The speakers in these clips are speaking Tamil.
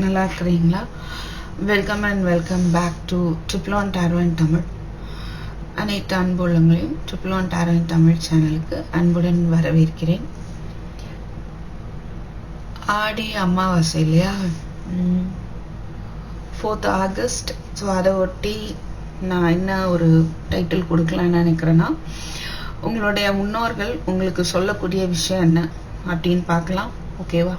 நல்லா இருக்கிறீங்களா welcome and welcome back to triple one டாரோயின் Tamil அனைத்து அன்புள்ளங்களையும் ட்ரிபிள் ஒன் டாரோயின் தமிழ் சேனலுக்கு அன்புடன் வரவேற்கிறேன். ஆடி அமாவாசை இல்லையா? ஃபோர்த் ஆகஸ்ட் ஸோ அதை ஒட்டி நான் என்ன ஒரு டைட்டில் கொடுக்கலான்னு நினைக்கிறேன்னா உங்களுடைய முன்னோர்கள் உங்களுக்கு சொல்லக்கூடிய விஷயம் என்ன அப்படின்னு பார்க்கலாம். ஓகேவா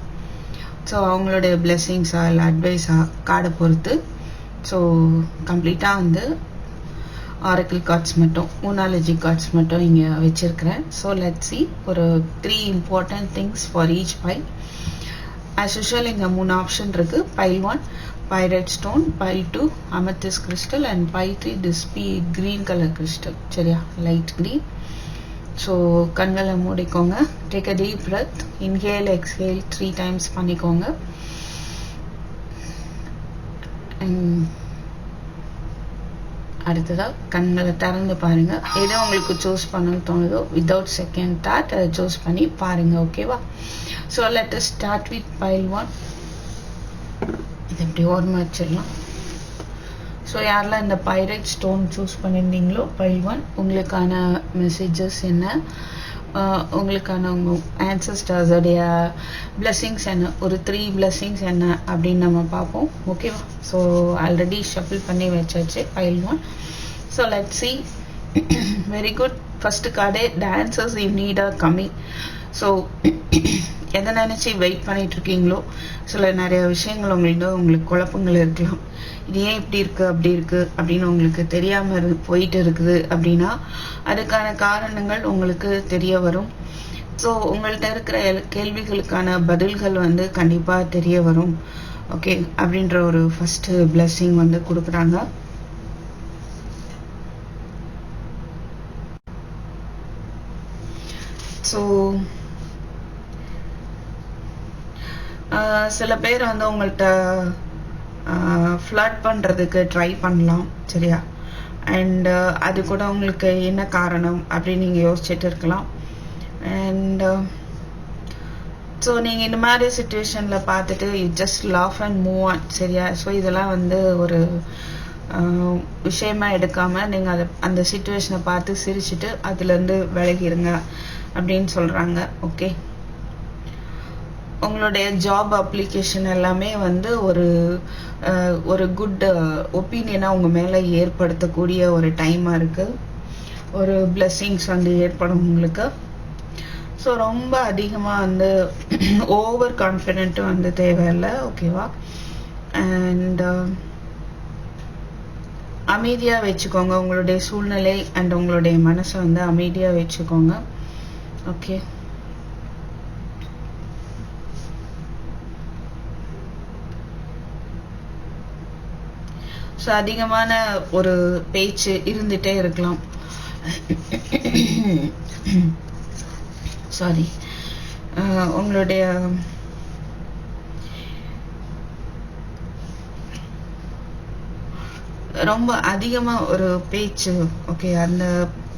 ஸோ அவங்களுடைய பிளெஸ்ஸிங்ஸாக இல்லை அட்வைஸாக கார்டை பொறுத்து. ஸோ கம்ப்ளீட்டாக வந்து ஆரக்கிள் கார்ட்ஸ் மட்டும் மூனாலஜி கார்ட்ஸ் மட்டும் இங்கே வச்சுருக்கிறேன். ஸோ லெட் சி ஒரு three important things for each pile as usual இங்கே மூணு ஆப்ஷன் இருக்குது pile one pyrite stone pile two amethyst crystal and pile three டிஸ்பி green colour crystal சரியா? லைட் க்ரீன் ஸோ கண்களை மூடிக்கோங்க. Take a deep breath inhale exhale three times பண்ணிக்கோங்க. அடுத்ததாக கண்களை திறந்து பாருங்க. எதோ உங்களுக்கு சூஸ் பண்ணணும்னு தோணுதோ வித்தவுட் செகண்ட் தாட் அதை சூஸ் பண்ணி பாருங்க ஓகேவா so let start with pile one இது இப்படி ஓரமாக வச்சிடலாம். ஸோ யாரெல்லாம் இந்த பைரட் ஸ்டோன் சூஸ் பண்ணியிருந்தீங்களோ பைல் ஒன் உங்களுக்கான மெசேஜஸ் என்ன? உங்களுக்கான உங்கள் ஆன்சஸ்டர்ஸுடைய பிளெஸ்ஸிங்ஸ் என்ன? ஒரு த்ரீ பிளெஸ்ஸிங்ஸ் என்ன? அப்படின்னு நம்ம பார்ப்போம். ஓகேவா ஸோ ஆல்ரெடி ஷஃபில் பண்ணி வச்சாச்சு pile one so let see very good first கார்டே dancers you need R கம்மி ஸோ எதை நினச்சி வெயிட் பண்ணிட்டு இருக்கீங்களோ சில நிறைய விஷயங்கள் உங்கள்கிட்ட உங்களுக்கு குழப்பங்கள் இருக்கலாம். இது ஏன் இப்படி இருக்குது அப்படி இருக்குது அப்படின்னு உங்களுக்கு தெரியாமல் இரு போயிட்டு இருக்குது அப்படின்னா அதுக்கான காரணங்கள் உங்களுக்கு தெரிய வரும். ஸோ உங்கள்கிட்ட இருக்கிற கேள்விகளுக்கான பதில்கள் வந்து கண்டிப்பாக தெரிய வரும். ஓகே அப்படின்ற ஒரு ஃபஸ்ட்டு பிளெஸ்ஸிங் வந்து கொடுக்குறாங்க. ஸோ சில பேர் வந்து உங்கள்கிட்ட ஃப்ளட் பண்ணுறதுக்கு ட்ரை பண்ணலாம் சரியா? அண்ட் அது கூட உங்களுக்கு என்ன காரணம் அப்படின்னு நீங்கள் யோசிச்சுட்டு இருக்கலாம். அண்ட் ஸோ நீங்கள் இந்த மாதிரி சுச்சுவேஷனில் பார்த்துட்டு you just laugh and move on சரியா? ஸோ இதெல்லாம் வந்து ஒரு விஷயமா எடுக்காமல் நீங்கள் அதை அந்த சுச்சுவேஷனை பார்த்து சிரிச்சுட்டு அதுலேருந்து விலகிருங்க அப்படின்னு சொல்கிறாங்க ஓகே உங்களுடைய ஜாப் அப்ளிகேஷன் எல்லாமே வந்து ஒரு ஒரு குட் ஒப்பீனியனாக உங்கள் மேலே ஏற்படுத்தக்கூடிய ஒரு டைமாக இருக்குது ஒரு பிளெஸ்ஸிங்ஸ் வந்து ஏற்படும் உங்களுக்கு. ஸோ ரொம்ப அதிகமாக வந்து ஓவர் கான்ஃபிடென்ட்டும் வந்து தேவையில்லை ஓகேவா அண்ட் அமைதியாக வச்சுக்கோங்க உங்களுடைய சூழ்நிலை அண்ட் உங்களுடைய மனசை வந்து அமைதியாக வச்சுக்கோங்க. ஓகே ஸோ அதிகமான ஒரு பேச்சு இருந்துகிட்டே இருக்கலாம். சாரி உங்களுடைய ரொம்ப அதிகமாக ஒரு பேச்சு ஓகே அந்த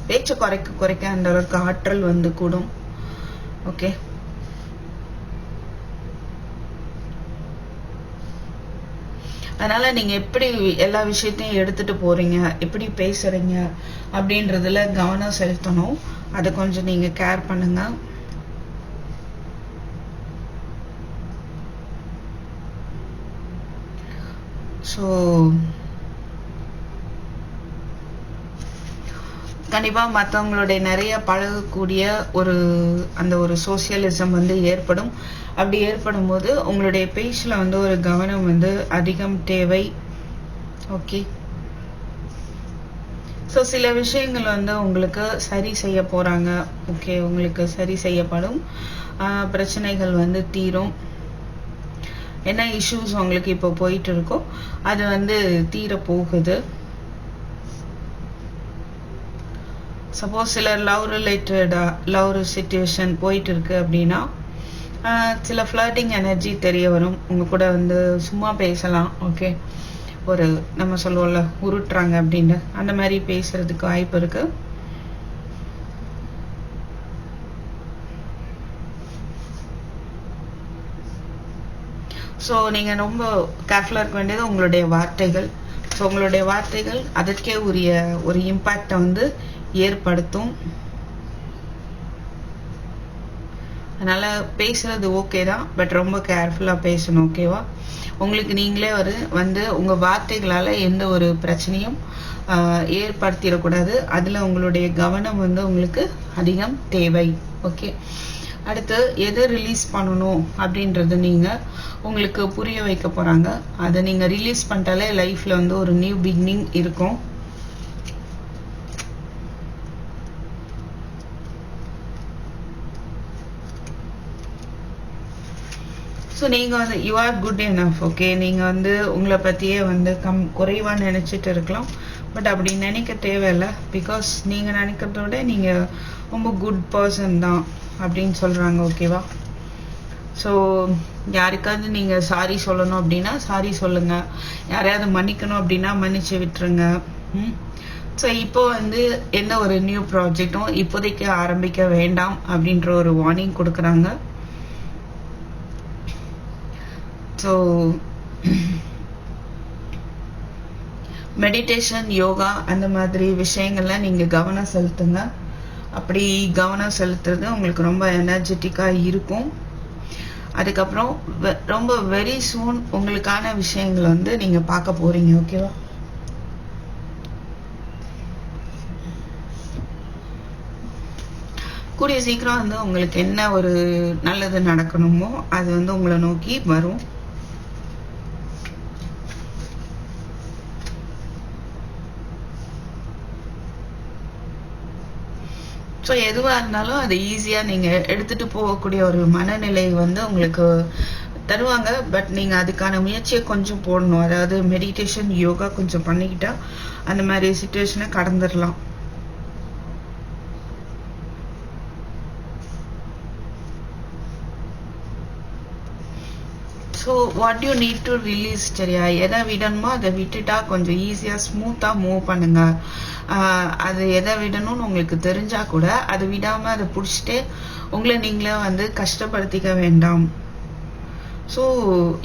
பேச்சை குறைக்க குறைக்க அந்த அளவுக்கு ஆற்றல் வந்து கூடும். ஓகே அதனால நீங்கள் எப்படி எல்லா விஷயத்தையும் எடுத்துகிட்டு போகிறீங்க எப்படி பேசுகிறீங்க அப்படின்றதுல கவனம் செலுத்தணும். அதை கொஞ்சம் நீங்கள் கேர் பண்ணுங்கள் ஸோ கண்டிப்பாக மற்றவங்களுடைய நிறைய பழகக்கூடிய ஒரு அந்த ஒரு சோசியலிசம் வந்து ஏற்படும். அப்படி ஏற்படும் போது உங்களுடைய பேச்சில் வந்து ஒரு கவனம் வந்து அதிகம் தேவை. ஓகே ஸோ சில விஷயங்கள் வந்து உங்களுக்கு சரி செய்ய போகிறாங்க ஓகே உங்களுக்கு சரி செய்யப்படும். பிரச்சனைகள் வந்து தீரும். என்ன இஷ்யூஸ் உங்களுக்கு இப்போ போயிட்டு இருக்கோ அது வந்து தீர போகுது சப்போஸ் சிலர் லவ் ரிலேட்டடாக லவ் சுச்சுவேஷன் போயிட்டு இருக்கு அப்படின்னா சில ஃப்ளர்டிங் எனர்ஜி தெரிய வரும். உங்கள் கூட வந்து சும்மா பேசலாம் ஓகே ஒரு நம்ம சொல்லுவோம்ல உருட்டுறாங்க அப்படின்னு. அந்த மாதிரி பேசுறதுக்கு வாய்ப்பு இருக்கு. ஸோ நீங்கள் ரொம்ப கேர்ஃபுல்லாக இருக்க வேண்டியது உங்களுடைய வார்த்தைகள். ஸோ உங்களுடைய வார்த்தைகள் அதற்கே உரிய ஒரு இம்பேக்டை வந்து ஏற்படுத்தும். அதனால் பேசுறது ஓகே தான் பட் ரொம்ப கேர்ஃபுல்லாக பேசணும் ஓகேவா உங்களுக்கு நீங்களே ஒரு வந்து உங்கள் வார்த்தைகளால் எந்த ஒரு பிரச்சனையும் ஏற்படுத்திடக்கூடாது. அதில் உங்களுடைய கவனம் வந்து உங்களுக்கு அதிகம் தேவை ஓகே அடுத்து எதை ரிலீஸ் பண்ணணும் அப்படின்றது நீங்கள் உங்களுக்கு புரிய வைக்க போகிறாங்க அதை நீங்கள் ரிலீஸ் பண்ணிட்டாலே லைஃப்பில் வந்து ஒரு நியூ பிகினிங் இருக்கும். ஸோ நீங்கள் வந்து you are good enough okay நீங்கள் வந்து உங்களை பற்றியே வந்து கம் குறைவாக நினச்சிட்டு இருக்கலாம். பட் அப்படி நினைக்க தேவையில்லை. பிகாஸ் நீங்கள் நினைக்கிறத விட நீங்கள் ரொம்ப குட் பர்சன் தான் அப்படின்னு சொல்கிறாங்க ஓகேவா ஸோ யாருக்காவது நீங்கள் சாரி சொல்லணும் அப்படின்னா சாரி சொல்லுங்கள் யாரையாவது மன்னிக்கணும் அப்படின்னா மன்னிச்சு விட்டுருங்க. ம்? ஸோ இப்போ வந்து எந்த ஒரு நியூ ப்ராஜெக்டும் இப்போதைக்கு ஆரம்பிக்க வேண்டாம் அப்படின்ற ஒரு வார்னிங் கொடுக்குறாங்க. ஸோ மெடிடேஷன் யோகா அந்த மாதிரி விஷயங்கள்லாம் நீங்கள் கவனம் செலுத்துங்க. அப்படி கவனம் செலுத்துறது உங்களுக்கு ரொம்ப எனர்ஜெட்டிக்காக இருக்கும். அதுக்கப்புறம் வெ- ரொம்ப வெரி சூன் உங்களுக்கான விஷயங்களை வந்து நீங்கள் பார்க்க போகிறீங்க ஓகேவா கூடிய சீக்கிரம் வந்து உங்களுக்கு என்ன ஒரு நல்லது நடக்கணுமோ அது வந்து உங்களை நோக்கி வரும். ஸோ எதுவாக இருந்தாலும் அதை ஈஸியாக நீங்கள் எடுத்துகிட்டு போகக்கூடிய ஒரு மனநிலை வந்து உங்களுக்கு தருவாங்க. பட் நீங்கள் அதுக்கான முயற்சியை கொஞ்சம் போடணும். அதாவது மெடிடேஷன் யோகா கொஞ்சம் பண்ணிக்கிட்டால் அந்த மாதிரி சுச்சுவேஷனை கடந்துடலாம் so what you need to release சரியா? எதை விடணுமோ அதை விட்டுட்டா கொஞ்சம் ஈஸியாக ஸ்மூத்தாக மூவ் பண்ணுங்க. அது எதை விடணும்னு உங்களுக்கு தெரிஞ்சா கூட அதை விடாமல் அதை பிடிச்சிட்டு உங்களை நீங்களே வந்து கஷ்டப்படுத்திக்க வேண்டாம். ஸோ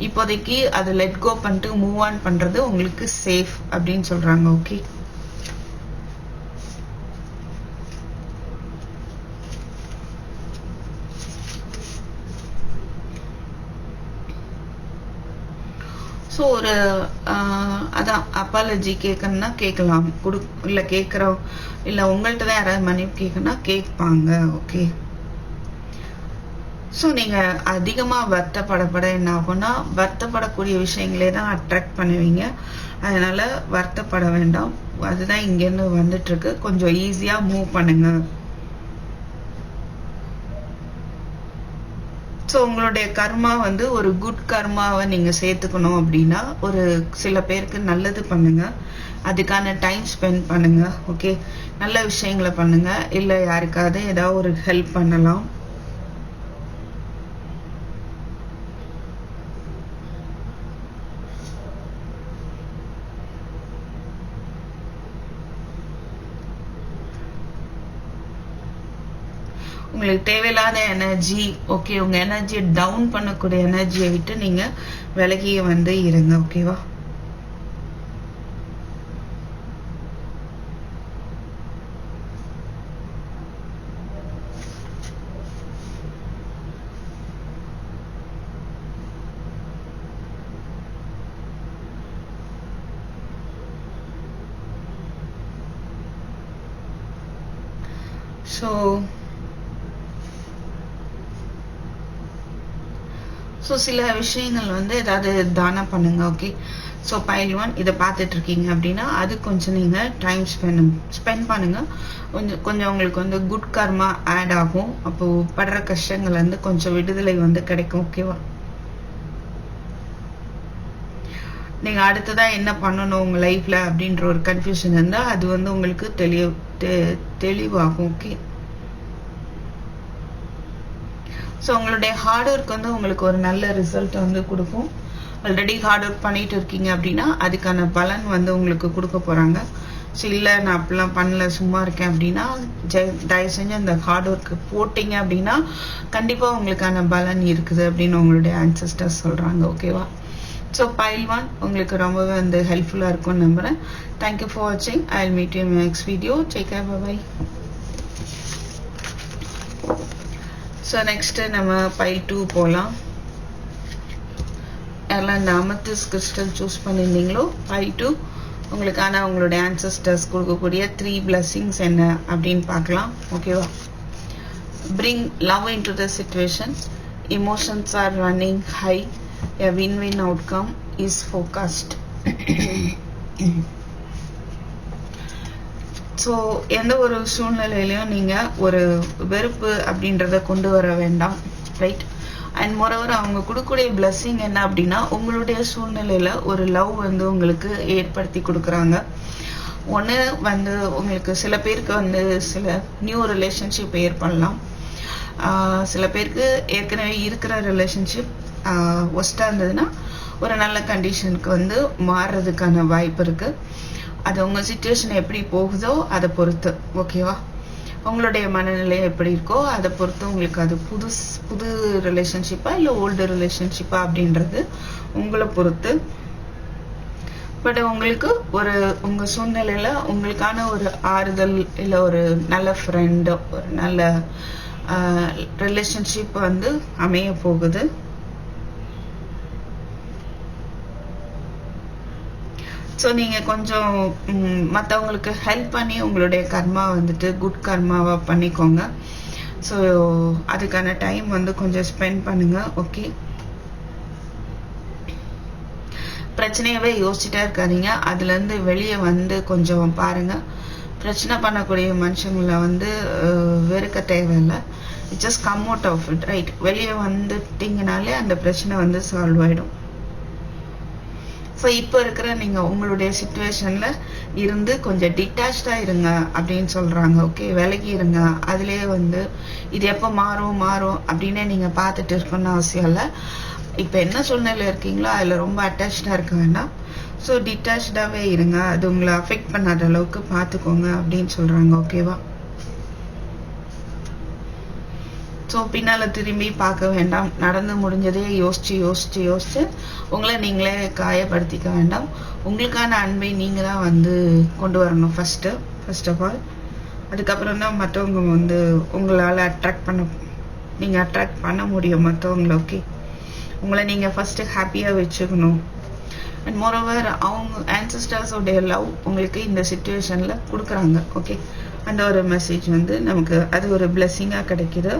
இப்போதைக்கு அதை லெட் கோ பண்ணிட்டு மூவ் ஆன் பண்ணுறது உங்களுக்கு சேஃப் அப்படின்னு சொல்கிறாங்க ஓகே ஸோ ஒரு அதான் அப்பாலஜி கேட்கணும்னா கேட்கலாம் கொடு இல்லை கேட்குறோம் இல்லை உங்கள்கிட்ட தான் யாராவது மன்னிப்பு கேட்கணும்னா கேட்பாங்க ஓகே ஸோ நீங்கள் அதிகமாக வருத்தப்படப்பட என்ன ஆகும்னா வருத்தப்படக்கூடிய விஷயங்களே தான் அட்ராக்ட் பண்ணுவீங்க. அதனால் வருத்தப்பட வேண்டாம். அதுதான் இங்கேருந்து வந்துட்டுருக்கு. கொஞ்சம் ஈஸியாக மூவ் பண்ணுங்கள் ஸோ உங்களுடைய கர்மா வந்து ஒரு குட் கர்மாவை நீங்கள் சேர்த்துக்கணும் அப்படின்னா ஒரு சில பேருக்கு நல்லது பண்ணுங்க. அதுக்கான டைம் ஸ்பெண்ட் பண்ணுங்க ஓகே நல்ல விஷயங்களை பண்ணுங்க. இல்லை யாருக்காவது ஏதாவது ஒரு ஹெல்ப் பண்ணலாம். உங்களுக்கு தேவையில்லாத எனர்ஜி ஓகே உங்க எனர்ஜியை டவுன் பண்ணக்கூடிய எனர்ஜியை விட்டு நீங்க விலகி வந்து இருங்க ஓகேவா ஸோ ஸோ சில விஷயங்கள் வந்து ஏதாவது தானம் பண்ணுங்க ஓகே ஸோ பைல் ஒன் இதை பார்த்துட்டு இருக்கீங்க அப்படின்னா அது கொஞ்சம் நீங்கள் டைம் ஸ்பெண்ட் ஸ்பெண்ட் பண்ணுங்க. கொஞ்சம் கொஞ்சம் உங்களுக்கு வந்து குட் கர்மா ஆட் ஆகும். அப்போ படுற கஷ்டங்கள் வந்து கொஞ்சம் விடுதலை வந்து கிடைக்கும் ஓகேவா நீங்கள் அடுத்ததாக என்ன பண்ணணும் உங்கள் லைஃப்பில் அப்படின்ற ஒரு கன்ஃபியூஷன் இருந்தால் அது வந்து உங்களுக்கு தெளிவு தெ- தெளிவாகும் ஓகே ஸோ உங்களுடைய ஹார்ட் ஒர்க் வந்து உங்களுக்கு ஒரு நல்ல ரிசல்ட் வந்து கொடுக்கும். ஆல்ரெடி ஹார்ட் ஒர்க் பண்ணிட்டு இருக்கீங்க அப்படின்னா அதுக்கான பலன் வந்து உங்களுக்கு கொடுக்க போகிறாங்க ஸோ இல்லை நான் அப்படிலாம் பண்ணல சும்மா இருக்கேன் அப்படின்னா தயவு செஞ்சு அந்த ஹார்ட் ஒர்க்கு போட்டிங்க அப்படின்னா கண்டிப்பாக உங்களுக்கான பலன் இருக்குது அப்படின்னு உங்களுடைய ஆன்சஸ்டர்ஸ் சொல்கிறாங்க ஓகேவா ஸோ பைல் ஒன் உங்களுக்கு ரொம்பவே வந்து ஹெல்ப்ஃபுல்லாக இருக்கும்னு நம்புகிறேன் தேங்க்யூ ஃபார் வாட்சிங் I meet you next video take care bye so next நம்ம பைல் டூ போகலாம் யாரெல்லாம் இந்த அமத்திஸ் கிறிஸ்டல் சூஸ் பண்ணியிருந்தீங்களோ பை டூ உங்களுக்கான உங்களுடைய ஆன்சஸ்டர்ஸ் கொடுக்கக்கூடிய த்ரீ பிளஸ்ஸிங்ஸ் என்ன அப்படின்னு பார்க்கலாம். ஓகேவா bring love into the situation. Emotions are running high. A win-win outcome is forecast so எந்த ஒரு சூழ்நிலையிலையும் நீங்கள் ஒரு வெறுப்பு அப்படின்றத கொண்டு வர வேண்டாம். ரைட் அண்ட் மொரவர் அவங்க கொடுக்கக்கூடிய பிளஸ்ஸிங் என்ன அப்படின்னா உங்களுடைய சூழ்நிலையில் ஒரு லவ் வந்து உங்களுக்கு ஏற்படுத்தி கொடுக்குறாங்க. ஒன்று வந்து உங்களுக்கு சில பேருக்கு வந்து சில நியூ ரிலேஷன்ஷிப் ஏற்படலாம். சில பேருக்கு ஏற்கனவே இருக்கிற ரிலேஷன்ஷிப் ஒஸ்ட்டாக இருந்ததுன்னா ஒரு நல்ல கண்டிஷனுக்கு வந்து மாறுறதுக்கான வாய்ப்பு இருக்குது அது உங்கள் சுச்சுவேஷன் எப்படி போகுதோ அதை பொறுத்து ஓகேவா உங்களுடைய மனநிலை எப்படி இருக்கோ அதை பொறுத்து உங்களுக்கு அது புது புது ரிலேஷன்ஷிப்பா இல்லை ஓல்டு ரிலேஷன்ஷிப்பா அப்படின்றது உங்களை பொறுத்து. பட் உங்களுக்கு ஒரு உங்க சூழ்நிலையில உங்களுக்கான ஒரு ஆறுதல் இல்லை ஒரு நல்ல ஃப்ரெண்டோ ஒரு நல்ல ரிலேஷன்ஷிப் வந்து அமைய போகுது. ஸோ நீங்கள் கொஞ்சம் மற்றவங்களுக்கு ஹெல்ப் பண்ணி உங்களுடைய கர்மா வந்துட்டு குட் கர்மாவாக பண்ணிக்கோங்க. ஸோ அதுக்கான டைம் வந்து கொஞ்சம் ஸ்பெண்ட் பண்ணுங்க ஓகே பிரச்சனையவே யோசிச்சுட்டே இருக்காதீங்க. அதுலேருந்து வெளியே வந்து கொஞ்சம் பாருங்க. பிரச்சனை பண்ணக்கூடிய மனுஷங்களை வந்து வெறுக்க தேவையில்லை. Just come out of it right வெளியே வந்துட்டீங்கனாலே அந்த பிரச்சனை வந்து சால்வ் ஆகிடும் ஸோ இப்போ இருக்கிற நீங்கள் உங்களுடைய சுச்சுவேஷனில் இருந்து கொஞ்சம் டிட்டாச்சாக இருங்க அப்படின்னு சொல்கிறாங்க ஓகே விலகி இருங்க. அதுலேயே வந்து இது எப்போ மாறும் மாறும் அப்படின்னு நீங்கள் பார்த்துட்டு இருக்கணும்னு அவசியம் இல்லை. இப்போ என்ன சூழ்நிலை இருக்கீங்களோ அதில் ரொம்ப அட்டாச்சாக இருக்க வேண்டாம். ஸோ டிட்டாச்சாகவே இருங்க. அது உங்களை அஃபெக்ட் பண்ணாத அளவுக்கு பார்த்துக்கோங்க அப்படின்னு சொல்கிறாங்க ஓகேவா ஸோ பின்னால் திரும்பி பார்க்க வேண்டாம். நடந்து முடிஞ்சதே யோசிச்சு யோசிச்சு யோசிச்சு உங்களை நீங்களே காயப்படுத்திக்க வேண்டாம். உங்களுக்கான அன்பை நீங்கள் தான் வந்து கொண்டு வரணும் ஃபஸ்ட்டு ஃபர்ஸ்ட் ஆஃப் ஆல் அதுக்கப்புறம் தான் மற்றவங்க வந்து உங்களால் அட்ராக்ட் பண்ண நீங்கள் அட்ராக்ட் பண்ண முடியும் மற்றவங்கள ஓகே உங்களை நீங்கள் ஃபஸ்ட்டு ஹாப்பியாக வச்சுக்கணும். அண்ட் மோரோவர் அவங்க ஆன்சஸ்டர்ஸோடைய லவ் உங்களுக்கு இந்த சுச்சுவேஷனில் கொடுக்குறாங்க ஓகே அந்த ஒரு மெசேஜ் வந்து நமக்கு அது ஒரு பிளெஸ்ஸிங்காக கிடைக்கிது.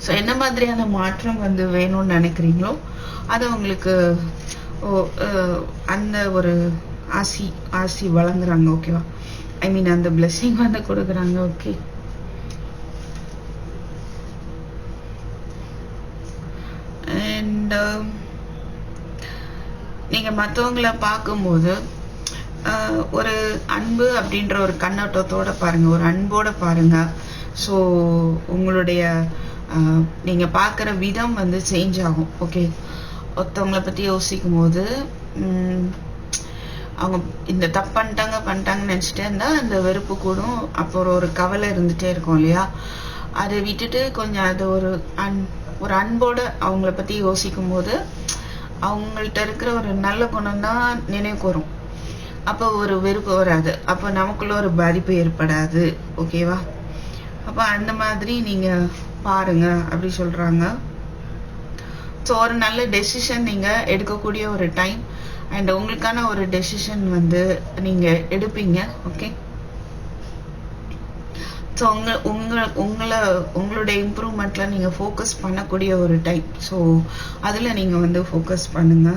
ஸோ என்ன மாதிரியான மாற்றம் வந்து வேணும்னு நினைக்கிறீங்களோ அதை உங்களுக்கு ஓ, அந்த ஒரு ஆசி ஆசி வழங்குறாங்க ஓகேவா ஐ மீன் அந்த பிளெஸ்ஸிங் வந்து கொடுக்குறாங்க ஓகே அண்ட் நீங்கள் மற்றவங்கள பார்க்கும்போது ஒரு அன்பு அப்படின்ற ஒரு கண்ணோட்டத்தோட பாருங்கள் ஒரு அன்போடு பாருங்கள் ஸோ உங்களுடைய நீங்கள் பார்க்குற விதம் வந்து சேஞ்ச் ஆகும். ஓகே ஒருத்தவங்களை பற்றி யோசிக்கும் போது அவங்க இந்த தப்பு பண்ணிட்டாங்க பண்ணிட்டாங்கன்னு நினச்சிட்டே இருந்தால் அந்த வெறுப்பு கூடும். அப்புறம் ஒரு கவலை இருந்துகிட்டே இருக்கும் இல்லையா? அதை விட்டுட்டு கொஞ்சம் அது ஒரு அன் ஒரு அன்போட அவங்கள பற்றி யோசிக்கும் போது அவங்கள்ட்ட இருக்கிற ஒரு நல்ல குணம் தான் நினைவுக்கு வரும் அப்போ ஒரு வெறுப்பு வராது. அப்போ நமக்குள்ள ஒரு பாதிப்பு ஏற்படாது. ஓகேவா அப்போ அந்த மாதிரி நீங்கள் பாருங்க அப்படி சொல்கிறாங்க ஸோ ஒரு நல்ல டெசிஷன் நீங்கள் எடுக்கக்கூடிய ஒரு டைம் அண்ட் உங்களுக்கான ஒரு டெசிஷன் வந்து நீங்கள் எடுப்பீங்க. ஓகே ஸோ உங்க உங்கள் உங்களை உங்களுடைய இம்ப்ரூவ்மெண்ட்ல நீங்க ஃபோக்கஸ் பண்ணக்கூடிய ஒரு டைம் ஸோ அதுல நீங்க வந்து ஃபோக்கஸ் பண்ணுங்க.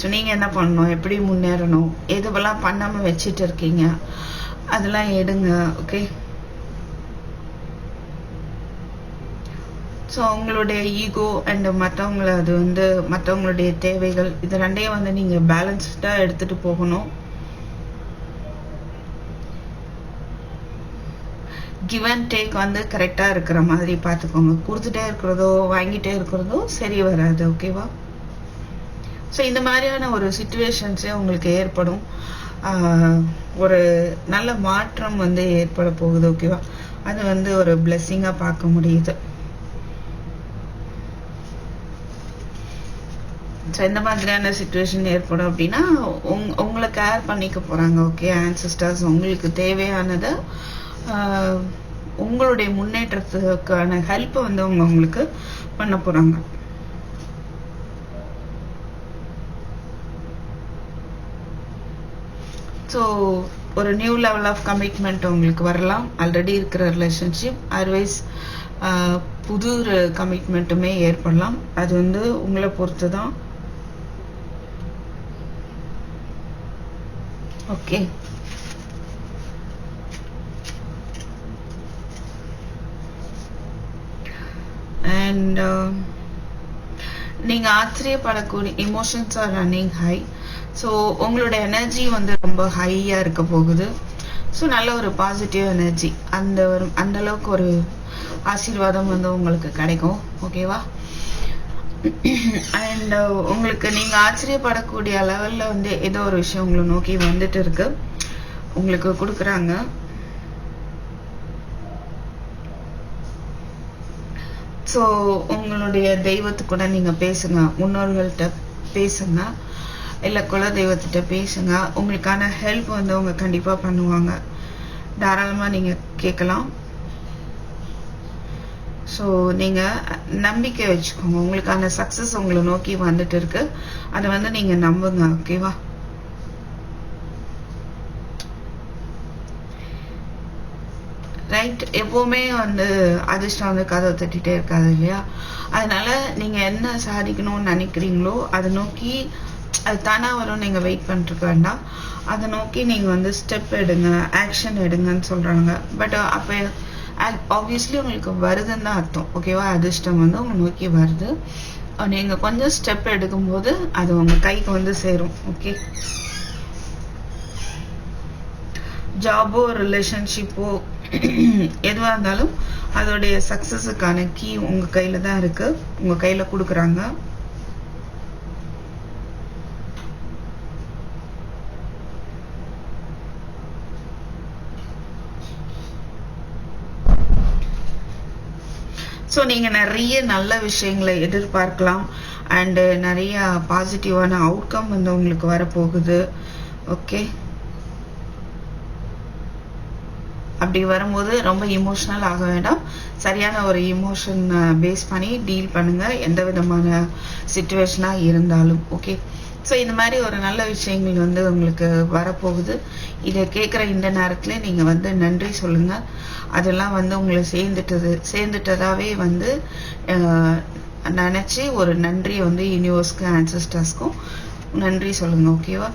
ஸோ நீங்க என்ன பண்ணணும்? எப்படி முன்னேறணும்? எதுவெல்லாம் பண்ணாம வச்சுட்டு இருக்கீங்க? அதெல்லாம் எடுங்க ஓகே ஸோ உங்களுடைய ஈகோ அண்ட் மற்றவங்கள அது வந்து மற்றவங்களுடைய தேவைகள் இது ரெண்டையும் வந்து நீங்கள் பேலன்ஸ்டாக எடுத்துகிட்டு போகணும். கிவ் அண்ட் டேக் வந்து கரெக்டாக இருக்கிற மாதிரி பார்த்துக்கோங்க. கொடுத்துட்டே இருக்கிறதோ வாங்கிட்டே இருக்கிறதோ சரி வராது ஓகேவா ஸோ இந்த மாதிரியான ஒரு சுச்சுவேஷன்ஸே உங்களுக்கு ஏற்படும். ஒரு நல்ல மாற்றம் வந்து ஏற்பட போகுது ஓகேவா அது வந்து ஒரு பிளெஸ்ஸிங்காக பார்க்க முடியுது. ஸோ இந்த மாதிரியான சுச்சுவேஷன் ஏற்படும் அப்படின்னா உங் உங்களை கேர் பண்ணிக்க போகிறாங்க ஓகே ஆன்சிஸ்டர்ஸ் உங்களுக்கு தேவையானதை உங்களுடைய முன்னேற்றத்துக்கான ஹெல்ப்பை வந்து அவங்க உங்களுக்கு பண்ண போகிறாங்க ஸோ ஒரு நியூ லெவல் ஆஃப் கமிட்மெண்ட் உங்களுக்கு வரலாம். ஆல்ரெடி இருக்கிற ரிலேஷன்ஷிப் அதர்வைஸ் புது ஒரு கமிட்மெண்ட்டுமே ஏற்படலாம். அது வந்து உங்களை பொறுத்து தான் ஓகே அண்ட் um, நீங்கள் ஆச்சரியப்படக்கூடிய emotions are running high so உங்களோட எனர்ஜி வந்து ரொம்ப ஹையாக இருக்க போகுது. ஸோ நல்ல ஒரு பாசிட்டிவ் எனர்ஜி அந்த ஒரு அந்த அளவுக்கு ஒரு ஆசீர்வாதம் வந்து உங்களுக்கு கிடைக்கும். ஓகேவா அண்ட் uh, உங்களுக்கு நீங்கள் ஆச்சரியப்படக்கூடிய லெவலில் வந்து ஏதோ ஒரு விஷயம் உங்களை நோக்கி வந்துட்டு இருக்கு. உங்களுக்கு கொடுக்குறாங்க. ஸோ உங்களுடைய தெய்வத்து கூட நீங்க பேசுங்க. முன்னோர்கள்ட்ட பேசுங்க. இல்லை குல தெய்வத்திட்ட பேசுங்க. உங்களுக்கான ஹெல்ப் வந்து அவங்க கண்டிப்பாக பண்ணுவாங்க. தாராளமாக நீங்கள் கேட்கலாம். ஸோ நீங்கள் நம்பிக்கை வச்சுக்கோங்க. உங்களுக்கான சக்சஸ் உங்களை நோக்கி வந்துட்டு இருக்கு. அதை வந்து நீங்கள் நம்புங்க ஓகேவா ரைட் எப்போவுமே வந்து அதிர்ஷ்டம் வந்து கதவை தட்டிகிட்டே இருக்காது இல்லையா? அதனால் நீங்கள் என்ன சாதிக்கணும்னு நினைக்கிறீங்களோ அதை நோக்கி அது தானாக வரும் நீங்கள் வெயிட் பண்ணிட்டு வேண்டாம். அதை நோக்கி நீங்கள் வந்து ஸ்டெப் எடுங்க ஆக்ஷன் எடுங்கன்னு சொல்கிறாங்க பட் அப்போ ஆப்வியஸ்லி உங்களுக்கு வருதுன்னு தான் அர்த்தம். ஓகேவா அதிர்ஷ்டம் வந்து உங்களை நோக்கி வருது. நீங்கள் கொஞ்சம் ஸ்டெப் எடுக்கும்போது அது உங்கள் கைக்கு வந்து சேரும். ஓகே ஜாபோ ரிலேஷன்ஷிப்போ எதுவாக இருந்தாலும் அதோடைய சக்ஸஸுக்கான கீ உங்க கையில தான் இருக்கு. உங்க கையில கொடுக்குறாங்க. ஸோ நீங்க நிறைய நல்ல விஷயங்களை எதிர்பார்க்கலாம். அண்டு நிறைய பாசிட்டிவான அவுட்கம் வந்து உங்களுக்கு வரப்போகுது. ஓகே அப்படி வரும்போது ரொம்ப இமோஷனல் ஆக வேண்டாம். சரியான ஒரு இமோஷன் பேஸ் பண்ணி டீல் பண்ணுங்க. எந்த விதமான சுச்சுவேஷனாக இருந்தாலும் ஓகே ஸோ இந்த மாதிரி ஒரு நல்ல விஷயங்கள் வந்து உங்களுக்கு வரப்போகுது. இதை கேட்குற இந்த நேரத்துல நீங்கள் வந்து நன்றி சொல்லுங்கள் அதெல்லாம் வந்து உங்களை சேர்ந்துட்டது சேர்ந்துட்டதாகவே வந்து நினச்சி ஒரு நன்றியை வந்து யூனிவர்ஸ்க்கு ஆன்சஸ்டர்ஸ்க்கும் நன்றி சொல்லுங்கள் ஓகேவா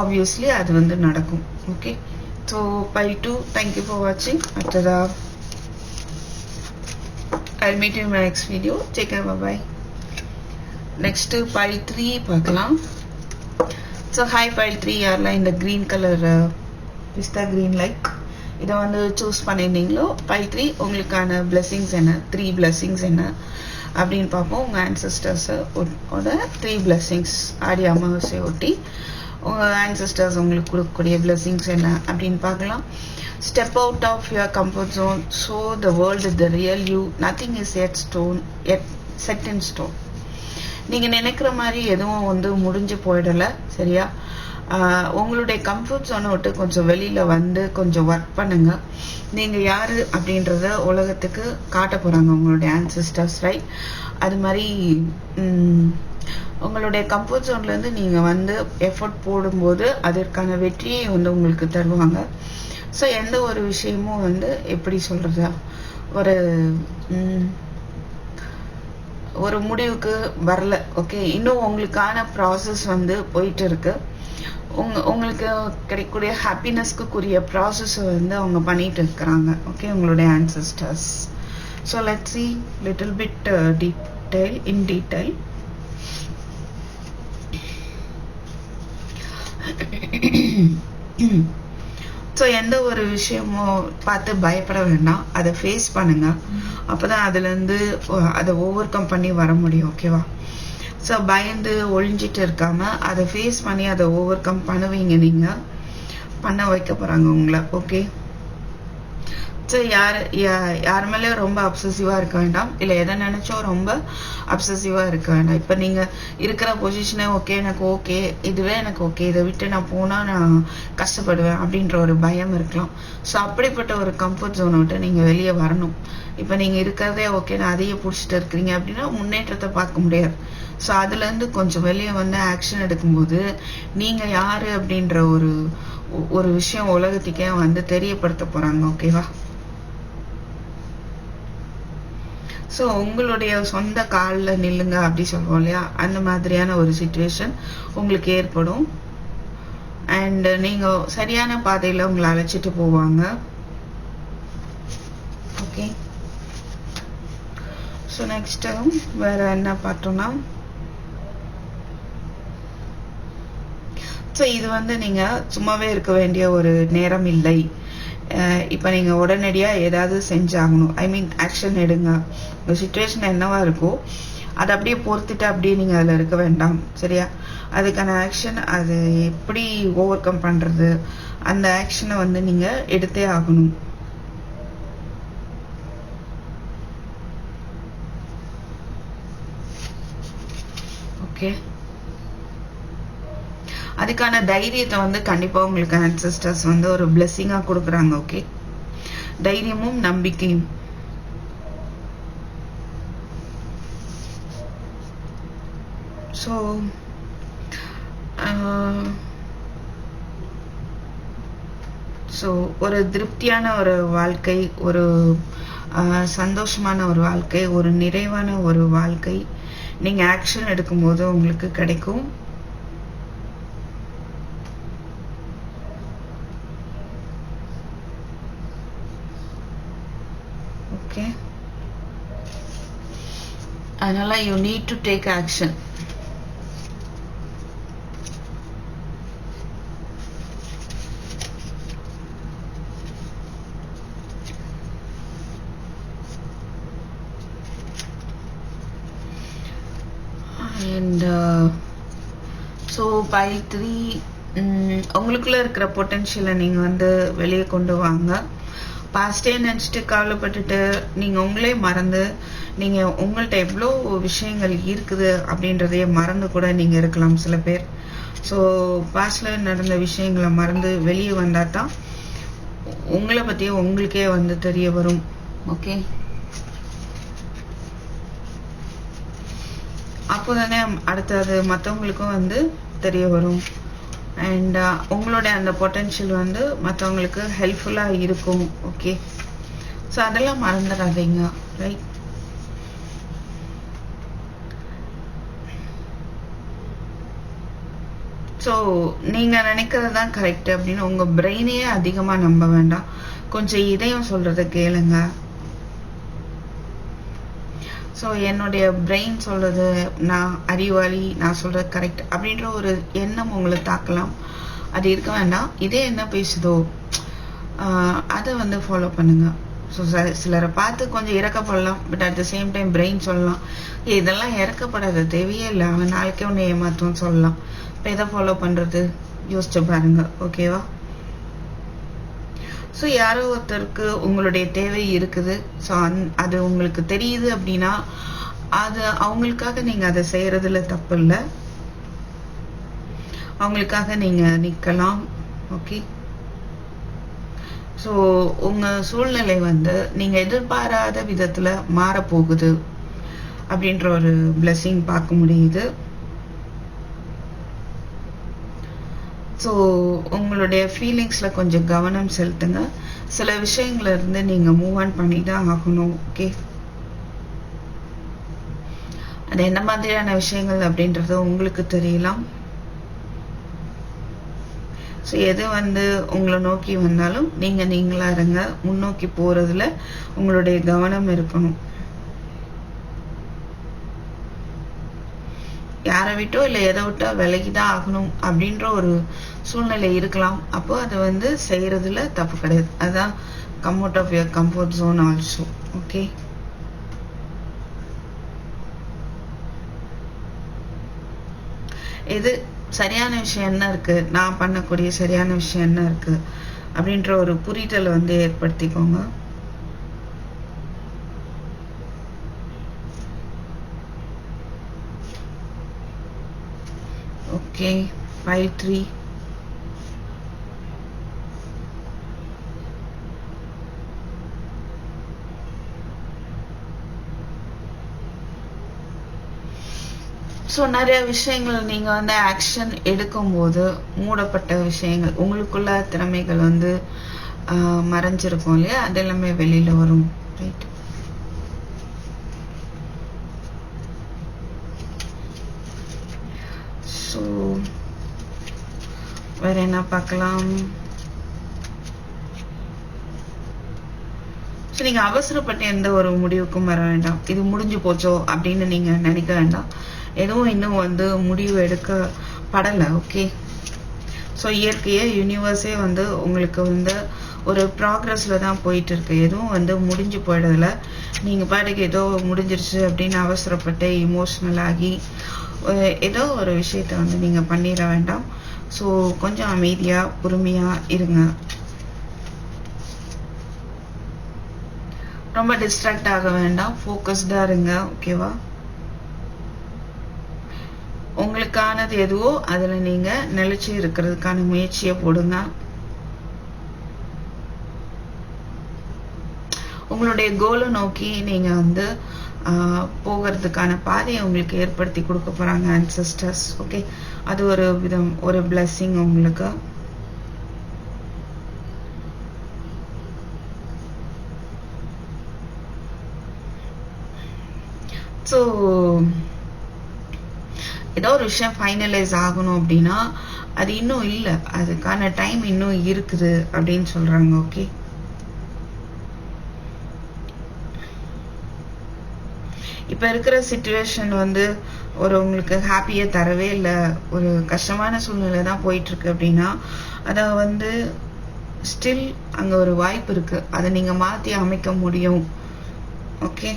ஆப்வியஸ்லி அது வந்து நடக்கும் okay so pile two thank you for வாட்சிங் அடுத்ததா I meet in my next video take care bye next pile three பார்க்கலாம். ஸோ ஹை பைல் த்ரீ யாரெல்லாம் இந்த green colour pista green like இதை வந்து சூஸ் பண்ணியிருந்தீங்களோ பைல் த்ரீ உங்களுக்கான பிளெஸ்ஸிங்ஸ் என்ன? த்ரீ பிளெஸ்ஸிங்ஸ் என்ன? அப்படின்னு பார்ப்போம். உங்கள் ஆன்சஸ்டர்ஸோட ஓட த்ரீ பிளெஸ்ஸிங்ஸ் ஆடி அமாவாசை ஒட்டி. உங்கள் ஆன்சஸ்டர்ஸ் உங்களுக்கு கொடுக்கக்கூடிய பிளெஸிங்ஸ் என்ன அப்படின்னு பார்க்கலாம். Step out of your comfort zone show the world the real you nothing is at stone at set in stone நீங்கள் நினைக்கிற மாதிரி எதுவும் வந்து முடிஞ்சு போயிடல சரியா? உங்களுடைய கம்ஃபர்ட் ஜோனை விட்டு கொஞ்சம் வெளியில் வந்து கொஞ்சம் ஒர்க் பண்ணுங்க. நீங்கள் யார் அப்படின்றத உலகத்துக்கு காட்ட போகிறாங்க உங்களுடைய ஆன்சிஸ்டர்ஸ் ரைட் அது மாதிரி உங்களுடைய கம்ஃபர்ட் ஜோன்ல இருந்து வந்து எஃபர்ட் போடும்போது அதற்கான வெற்றியை வந்து உங்களுக்கு தருவாங்க. ஸோ எந்த ஒரு விஷயமும் வந்து எப்படி சொல்றது? ஒரு உம், ஒரு முடிவுக்கு வரல. ஓகே இன்னும் உங்களுக்கான ப்ராசஸ் வந்து போயிட்டு இருக்கு உங்க உங்களுக்கு கிடைக்கக்கூடிய ஹாப்பினஸ்க்குரிய ப்ராசஸ் வந்து அவங்க பண்ணிட்டு இருக்கிறாங்க ஓகே உங்களுடைய ancestors so let see little bit uh, in detail so எந்த ஒரு விஷயமும் பார்த்து பயப்பட வேண்டாம். அதை ஃபேஸ் பண்ணுங்க. அப்போதான் அதுலேருந்து அதை ஓவர் கம் பண்ணி வர முடியும் ஓகேவா ஸோ பயந்து ஒழிஞ்சிட்டு இருக்காம அதை ஃபேஸ் பண்ணி அதை ஓவர் கம் பண்ணுவீங்க நீங்கள் பண்ண வைக்க போகிறாங்க உங்களை ஓகே ஸோ யார் யா- யார் மேலேயும் ரொம்ப அப்சசிவாக இருக்க வேண்டாம். இல்லை எதை நினச்சோ ரொம்ப அப்சசிவாக இருக்க வேண்டாம். இப்போ நீங்கள் இருக்கிற பொசிஷனே ஓகே எனக்கு ஓகே இதுவே எனக்கு ஓகே இதை விட்டு நான் போனால் நான் கஷ்டப்படுவேன் அப்படின்ற ஒரு பயம் இருக்கலாம். ஸோ அப்படிப்பட்ட ஒரு கம்ஃபர்ட் ஜோனை விட்டு நீங்கள் வெளியே வரணும். இப்போ நீங்கள் இருக்கிறதே ஓகே நான் அதையே பிடிச்சிட்டு இருக்கிறீங்க அப்படின்னா முன்னேற்றத்தை பார்க்க முடியாது. ஸோ அதுலேருந்து கொஞ்சம் வெளியே வந்து ஆக்ஷன் எடுக்கும்போது நீங்கள் யார் அப்படின்ற ஒரு ஒரு விஷயம் உலகத்துக்கே வந்து தெரியப்படுத்த போகிறாங்க ஓகேவா ஸோ உங்களுடைய சொந்த காலில் நில்லுங்க அப்படி சொல்லுவோம் இல்லையா? அந்த மாதிரியான ஒரு சுச்சுவேஷன் உங்களுக்கு ஏற்படும். அண்ட் நீங்கள் சரியான பாதையில் உங்களை அழைச்சிட்டு போவாங்க. ஓகே ஸோ நெக்ஸ்ட் வேற என்ன பார்த்தோம்னா? ஸோ இது வந்து நீங்கள் சும்மாவே இருக்க வேண்டிய ஒரு நேரம் இல்லை. இப்போ நீங்கள் உடனடியாக ஏதாவது செஞ்சாகணும். ஐ மீன் ஆக்ஷன் எடுங்க. உங்கள் சுச்சுவேஷன் என்னவாக இருக்கோ அதை அப்படியே பொறுத்துட்டு அப்படியே நீங்கள் அதில் இருக்க வேண்டாம். சரியா? அதுக்கான ஆக்ஷன் அது எப்படி ஓவர் கம் பண்ணுறது அந்த ஆக்ஷனை வந்து நீங்கள் எடுத்தே ஆகணும். ஓகே அதுக்கான தைரியத்தை வந்து கண்டிப்பா உங்களுக்கு ancestors வந்து ஒரு பிளெஸ்ஸிங்காக கொடுக்குறாங்க ஓகே தைரியமும் நம்பிக்கையும். ஸோ ஸோ uh, ஒரு திருப்தியான ஒரு வாழ்க்கை ஒரு uh, சந்தோஷமான ஒரு வாழ்க்கை ஒரு நிறைவான ஒரு வாழ்க்கை நீங்க ஆக்ஷன் எடுக்கும்போது உங்களுக்கு கிடைக்கும். ஓகே அதனால you need to take action and so pile three உங்களுக்குள்ள இருக்கிற பொட்டென்ஷியலை நீங்க வந்து வெளியே கொண்டு வாங்க. பாஸ்டே நினச்சிட்டு கவலைப்பட்டுட்டு நீங்கள் உங்களே மறந்து நீங்கள் உங்கள்கிட்ட எவ்வளோ விஷயங்கள் இருக்குது அப்படின்றதையே மறந்து கூட நீங்கள் இருக்கலாம் சில பேர். ஸோ பாஸ்டில் நடந்த விஷயங்களை மறந்து வெளியே வந்தால் தான் உங்களை பற்றியே உங்களுக்கே வந்து தெரிய வரும். ஓகே அப்போதானே அடுத்தது மற்றவங்களுக்கும் வந்து தெரிய வரும். அண்ட் uh, உங்களுடைய அந்த பொட்டென்ஷியல் வந்து மற்றவங்களுக்கு ஹெல்ப்ஃபுல்லாக இருக்கும் ஓகே ஸோ அதெல்லாம் மறந்துடாதீங்க ரைட் ஸோ நீங்கள் நினைக்கிறது தான் கரெக்ட் அப்படின்னு உங்கள் பிரெயினையே அதிகமாக நம்ப வேண்டாம். கொஞ்சம் இதயம் சொல்கிறத கேளுங்க. ஸோ என்னுடைய பிரெயின் சொல்கிறது நான் அறிவாளி நான் சொல்கிறது கரெக்ட் அப்படின்ற ஒரு எண்ணம் உங்களை தாக்கலாம். அது இருக்க வேண்டாம். இதே என்ன பேசுதோ அதை வந்து ஃபாலோ பண்ணுங்கள் ஸோ ச சிலரை பார்த்து கொஞ்சம் இறக்கப்படலாம். But at the same time brain சொல்லலாம். இதெல்லாம் இறக்கப்படாத தேவையே இல்லை. அவன் நாளைக்கே உன்னை ஏமாத்தும்னு சொல்லலாம். இப்போ எதை ஃபாலோ பண்ணுறது யோசிச்சு பாருங்கள் ஓகேவா ஸோ யாரோ ஒருத்தருக்கு உங்களுடைய தேவை இருக்குது. ஸோ அந் அது உங்களுக்கு தெரியுது அப்படின்னா அது அவங்களுக்காக நீங்க அதை செய்யறதுல தப்பு இல்லை அவங்களுக்காக நீங்க நிக்கலாம். ஓகே ஸோ உங்க சூழ்நிலை வந்து நீங்க எதிர்பாராத விதத்துல மாறப்போகுது. அப்படின்ற ஒரு பிளெஸ்ஸிங் பார்க்க முடியுது. ஸோ உங்களுடைய ஃபீலிங்ஸில் கொஞ்சம் கவனம் செலுத்துங்க. சில விஷயங்கள்லேருந்து இருந்து நீங்க மூவ் ஆன் பண்ணி தான் ஆகணும் ஓகே அது என்ன மாதிரியான விஷயங்கள் அப்படின்றது உங்களுக்கு தெரியலாம். ஸோ எது வந்து உங்களை நோக்கி வந்தாலும் நீங்கள் நீங்களாக இருங்க. முன்னோக்கி போகிறதுல உங்களுடைய கவனம் இருக்கணும். யாரை விட்டோ இல்லை எதை விட்டோ விலகி தான் ஆகணும் அப்படின்ற ஒரு சூழ்நிலை இருக்கலாம். அப்போ அதை வந்து செய்கிறதுல தப்பு கிடையாது. அதுதான் come out of your comfort zone also okay எது சரியான விஷயம் என்ன இருக்கு? நான் பண்ணக்கூடிய சரியான விஷயம் என்ன இருக்கு? அப்படின்ற ஒரு புரிதலை வந்து ஏற்படுத்திக்கோங்க. ஓகே ஃபைவ் த்ரீ ஸோ நிறைய விஷயங்கள் நீங்கள் வந்து ஆக்ஷன் எடுக்கும்போது மூடப்பட்ட விஷயங்கள் உங்களுக்குள்ள திறமைகள் வந்து ஆஹ், மறைஞ்சிருக்கும் இல்லையா? அது எல்லாமே வெளியில் வரும் ரைட் ஸோ வேற என்ன பார்க்கலாம்? ஸோ நீங்கள் அவசரப்பட்டு எந்த ஒரு முடிவுக்கும் வர வேண்டாம். இது முடிஞ்சு போச்சோ அப்படின்னு நீங்கள் நினைக்க வேண்டாம். எதுவும் இன்னும் வந்து முடிவு எடுக்க படலை ஓகே ஸோ இயற்கையே யூனிவர்ஸே வந்து உங்களுக்கு வந்து ஒரு ப்ராக்ரஸில் தான் போயிட்டு இருக்கு எதுவும் வந்து முடிஞ்சு போயிடல. நீங்கள் பாட்டுக்கு ஏதோ முடிஞ்சிருச்சு அப்படின்னு அவசரப்பட்டு இமோஷ்னல் ஆகி ஏதோ ஒரு விஷயத்தை வந்து நீங்கள் பண்ணிட வேண்டாம். ஸோ கொஞ்சம் அமைதியாக பொறுமையாக இருங்க. ரொம்ப டிஸ்ட்ராக்ட் ஆக வேண்டாம். ஃபோக்கஸ்டாக இருங்க ஓகேவா உங்களுக்கானது எதுவோ அதுல நீங்க நிலச்சி இருக்கிறதுக்கான முயற்சியை போடுங்க. உங்களுடைய கோலை நோக்கி நீங்க வந்து போகிறதுக்கான பாதையை உங்களுக்கு ஏற்படுத்தி கொடுக்க போகிறாங்க ancestors ஓகே அது ஒரு விதம் ஒரு பிளஸ்ஸிங் உங்களுக்கு. ஸோ ஏதோ ஒரு விஷயம் ஃபைனலைஸ் ஆகணும் அப்படின்னா அது இன்னும் இல்லை. அதுக்கான டைம் இன்னும் இருக்குது அப்படின்னு சொல்கிறாங்க ஓகே இப்போ இருக்கிற சுச்சுவேஷன் வந்து ஒரு உங்களுக்கு ஹாப்பியை தரவே இல்லை. ஒரு கஷ்டமான சூழ்நிலை தான் போயிட்டு இருக்கு அப்படின்னா அதை வந்து ஸ்டில் அங்கே ஒரு வாய்ப்பு இருக்கு. அதை நீங்க மாத்தி அமைக்க முடியும். ஓகே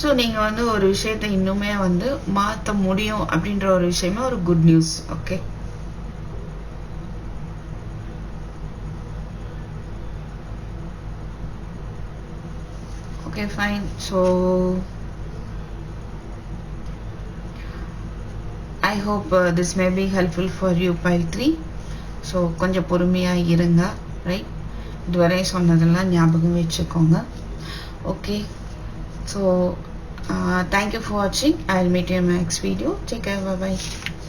ஸோ நீங்கள் வந்து ஒரு விஷயத்தை இன்னுமே வந்து மாற்ற முடியும் அப்படின்ற ஒரு விஷயமே ஒரு good news okay okay fine so I hope this may be helpful for you pile three so கொஞ்சம் பொறுமையாக இருங்க ரைட் இதுவரை சொன்னதெல்லாம் ஞாபகம் வச்சுக்கோங்க. Okay so uh, thank you for watching. Meet meet next video my bye video.